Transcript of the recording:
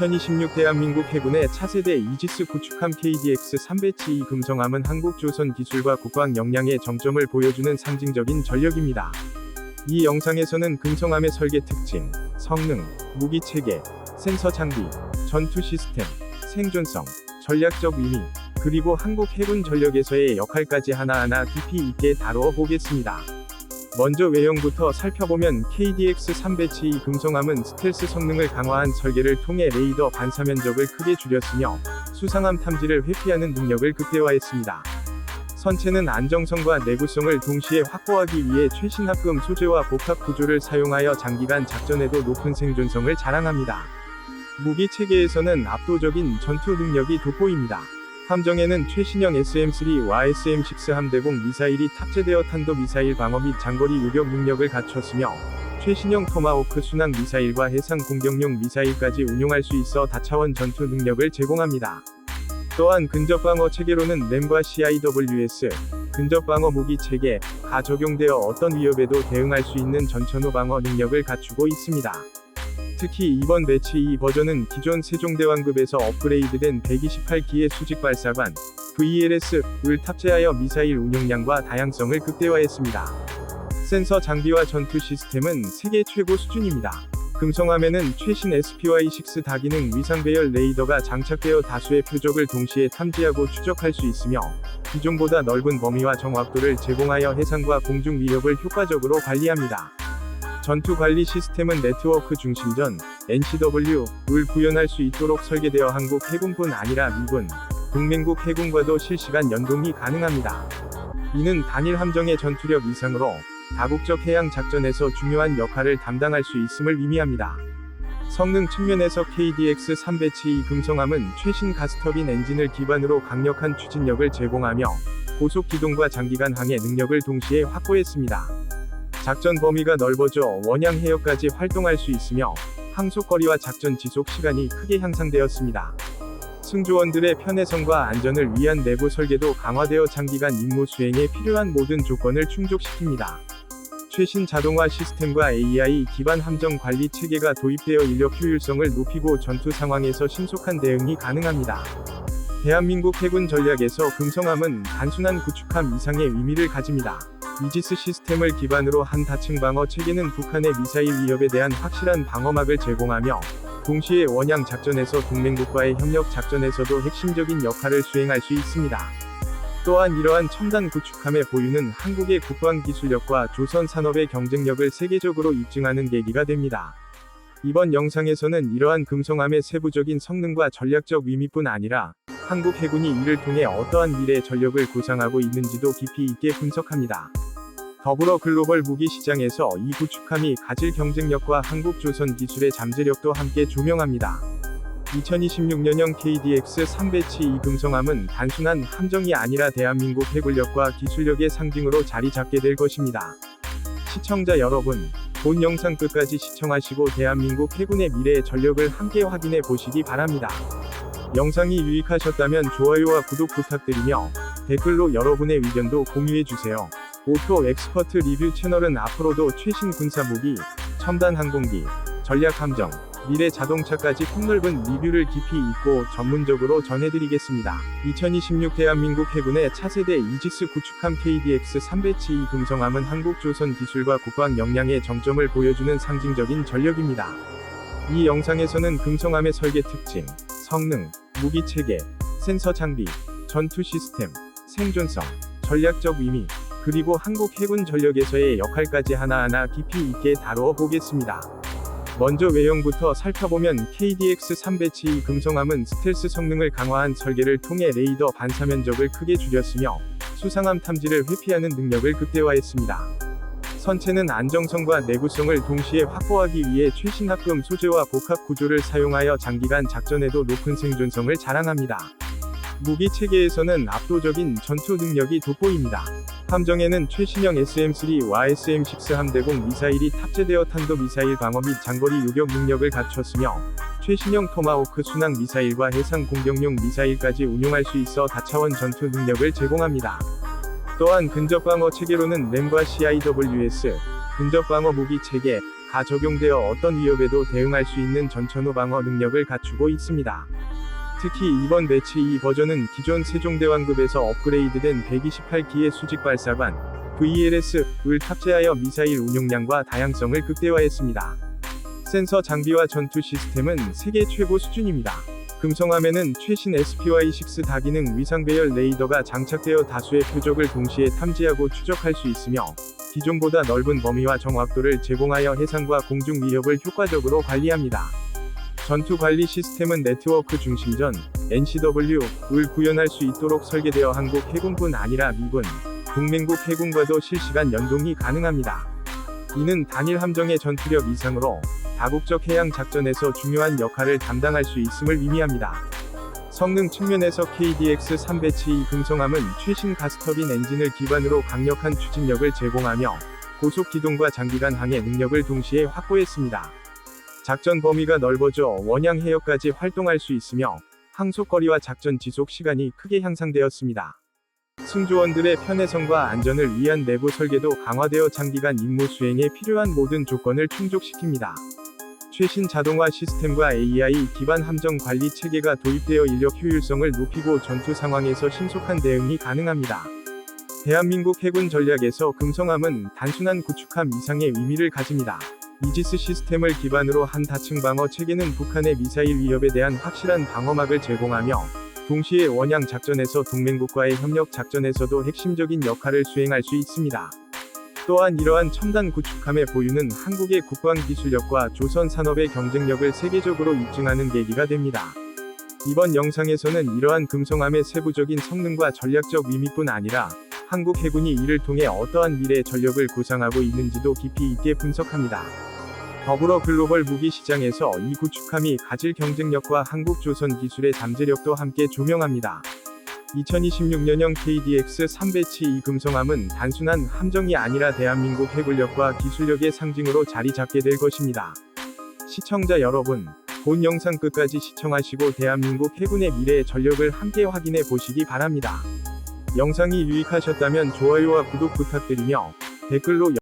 2026 대한민국 해군의 차세대 이지스 구축함 KDX-3 배치 이 금성함은 한국 조선 기술과 국방 역량의 정점을 보여주는 상징적인 전력입니다. 이 영상에서는 금성함의 설계 특징, 성능, 무기 체계, 센서 장비, 전투 시스템, 생존성, 전략적 의미, 그리고 한국 해군 전력에서의 역할까지 하나하나 깊이 있게 다루어 보겠습니다. 먼저 외형부터 살펴보면 KDX-3 배치 이 금성함은 스텔스 성능을 강화한 설계를 통해 레이더 반사 면적을 크게 줄였으며 수상함 탐지를 회피하는 능력을 극대화했습니다. 선체는 안정성과 내구성을 동시에 확보하기 위해 최신 합금 소재와 복합 구조를 사용하여 장기간 작전에도 높은 생존성을 자랑합니다. 무기 체계에서는 압도적인 전투 능력이 돋보입니다. 함정에는 최신형 SM-3와 SM-6 함대공 미사일이 탑재되어 탄도 미사일 방어 및 장거리 요격 능력을 갖췄으며 최신형 토마호크 순항 미사일과 해상 공격용 미사일까지 운용할 수 있어 다차원 전투 능력을 제공합니다. 또한 근접 방어 체계로는 램과 CIWS, 근접 방어 무기 체계가 적용되어 어떤 위협에도 대응할 수 있는 전천후 방어 능력을 갖추고 있습니다. 특히 이번 배치 이 버전은 기존 세종대왕급에서 업그레이드된 128기의 수직 발사관 VLS을 탑재하여 미사일 운용량과 다양성을 극대화했습니다. 센서 장비와 전투 시스템은 세계 최고 수준입니다. 금성함에는 최신 SPY6 다기능 위상 배열 레이더가 장착되어 다수의 표적을 동시에 탐지하고 추적할 수 있으며 기존보다 넓은 범위와 정확도를 제공하여 해상과 공중 위협을 효과적으로 관리합니다. 전투 관리 시스템은 네트워크 중심전 NCW를 구현할 수 있도록 설계되어 한국 해군뿐 아니라 미군, 동맹국 해군과도 실시간 연동이 가능합니다. 이는 단일 함정의 전투력 이상으로 다국적 해양 작전에서 중요한 역할을 담당할 수 있음을 의미합니다. 성능 측면에서 KDX-3 배치 이 금성함은 최신 가스터빈 엔진을 기반으로 강력한 추진력을 제공하며 고속 기동과 장기간 항해 능력을 동시에 확보했습니다. 작전 범위가 넓어져 원양 해역까지 활동할 수 있으며 항속거리와 작전 지속 시간이 크게 향상되었습니다. 승조원들의 편해성과 안전을 위한 내부 설계도 강화되어 장기간 임무 수행에 필요한 모든 조건을 충족시킵니다. 최신 자동화 시스템과 AI 기반 함정 관리 체계가 도입되어 인력 효율성을 높이고 전투 상황에서 신속한 대응이 가능합니다. 대한민국 해군 전략에서 금성함은 단순한 구축함 이상의 의미를 가집니다. 이지스 시스템을 기반으로 한 다층 방어 체계는 북한의 미사일 위협에 대한 확실한 방어막을 제공하며 동시에 원양 작전에서 동맹국과의 협력 작전에서도 핵심적인 역할을 수행할 수 있습니다. 또한 이러한 첨단 구축함의 보유는 한국의 국방 기술력과 조선 산업의 경쟁력을 세계적으로 입증하는 계기가 됩니다. 이번 영상에서는 이러한 금성함의 세부적인 성능과 전략적 의미뿐 아니라 한국 해군이 이를 통해 어떠한 미래 전력을 구상하고 있는지도 깊이 있게 분석합니다. 더불어 글로벌 무기 시장에서 이 구축함이 가질 경쟁력과 한국 조선 기술의 잠재력도 함께 조명합니다. 2026년형 KDX-3 배치 이 금성함은 단순한 함정이 아니라 대한민국 해군력과 기술력의 상징으로 자리 잡게 될 것입니다. 시청자 여러분, 본 영상 끝까지 시청하시고 대한민국 해군의 미래의 전력을 함께 확인해 보시기 바랍니다. 영상이 유익하셨다면 좋아요와 구독 부탁드리며 댓글로 여러분의 의견도 공유해 주세요. 오토 엑스퍼트 리뷰 채널은 앞으로도 최신 군사 무기, 첨단 항공기, 전략 함정, 미래 자동차까지 폭넓은 리뷰를 깊이 있고 전문적으로 전해드리겠습니다. 2026 대한민국 해군의 차세대 이지스 구축함 KDX-3 배치 이 금성함은 한국 조선 기술과 국방 역량의 정점을 보여주는 상징적인 전력입니다. 이 영상에서는 금성함의 설계 특징, 성능, 무기 체계, 센서 장비, 전투 시스템, 생존성, 전략적 의미, 그리고 한국 해군 전력에서의 역할까지 하나하나 깊이 있게 다루어 보겠습니다. 먼저 외형부터 살펴보면 KDX-3 배치 이 금성함은 스텔스 성능을 강화한 설계를 통해 레이더 반사 면적을 크게 줄였으며 수상함 탐지를 회피하는 능력을 극대화했습니다. 선체는 안정성과 내구성을 동시에 확보하기 위해 최신 합금 소재와 복합 구조를 사용하여 장기간 작전에도 높은 생존성을 자랑합니다. 무기 체계에서는 압도적인 전투 능력이 돋보입니다. 함정에는 최신형 SM-3와 SM-6 함대공 미사일이 탑재되어 탄도 미사일 방어 및 장거리 요격 능력을 갖췄으며 최신형 토마호크 순항 미사일과 해상 공격용 미사일까지 운용할 수 있어 다차원 전투 능력을 제공합니다. 또한 근접 방어 체계로는 램과 CIWS, 근접 방어 무기 체계가 가 적용되어 어떤 위협에도 대응할 수 있는 전천후 방어 능력을 갖추고 있습니다. 특히 이번 매치 2 버전은 기존 세종대왕급에서 업그레이드된 128기의 수직 발사관 VLS을 탑재하여 미사일 운용량과 다양성을 극대화했습니다. 센서 장비와 전투 시스템은 세계 최고 수준입니다. 금성함에는 최신 SPY-6 다기능 위상 배열 레이더가 장착되어 다수의 표적을 동시에 탐지하고 추적할 수 있으며 기존보다 넓은 범위와 정확도를 제공하여 해상과 공중 위협을 효과적으로 관리합니다. 전투 관리 시스템은 네트워크 중심전 NCW를 구현할 수 있도록 설계되어 한국 해군뿐 아니라 미군, 동맹국 해군과도 실시간 연동이 가능합니다. 이는 단일 함정의 전투력 이상으로 다국적 해양 작전에서 중요한 역할을 담당할 수 있음을 의미합니다. 성능 측면에서 KDX-3 배치 이 금성함은 최신 가스터빈 엔진을 기반으로 강력한 추진력을 제공하며 고속 기동과 장기간 항해 능력을 동시에 확보했습니다. 작전 범위가 넓어져 원양 해역까지 활동할 수 있으며 항속거리와 작전 지속 시간이 크게 향상되었습니다. 승조원들의 편해성과 안전을 위한 내부 설계도 강화되어 장기간 임무 수행에 필요한 모든 조건을 충족시킵니다. 최신 자동화 시스템과 AI 기반 함정 관리 체계가 도입되어 인력 효율성을 높이고 전투 상황에서 신속한 대응이 가능합니다. 대한민국 해군 전략에서 금성함은 단순한 구축함 이상의 의미를 가집니다. 이지스 시스템을 기반으로 한 다층 방어 체계는 북한의 미사일 위협에 대한 확실한 방어막을 제공하며 동시에 원양 작전에서 동맹국과의 협력 작전에서도 핵심적인 역할을 수행할 수 있습니다. 또한 이러한 첨단 구축함의 보유는 한국의 국방 기술력과 조선 산업의 경쟁력을 세계적으로 입증하는 계기가 됩니다. 이번 영상에서는 이러한 금성함의 세부적인 성능과 전략적 의미뿐 아니라 한국 해군이 이를 통해 어떠한 미래 전력을 구상하고 있는지도 깊이 있게 분석합니다. 더불어 글로벌 무기 시장에서 이 구축함이 가질 경쟁력과 한국 조선 기술의 잠재력도 함께 조명합니다. 2026년형 KDX-3 배치 이 금성함은 단순한 함정이 아니라 대한민국 해군력과 기술력의 상징으로 자리 잡게 될 것입니다. 시청자 여러분, 본 영상 끝까지 시청하시고 대한민국 해군의 미래의 전력을 함께 확인해 보시기 바랍니다. 영상이 유익하셨다면 좋아요와 구독 부탁드리며 댓글로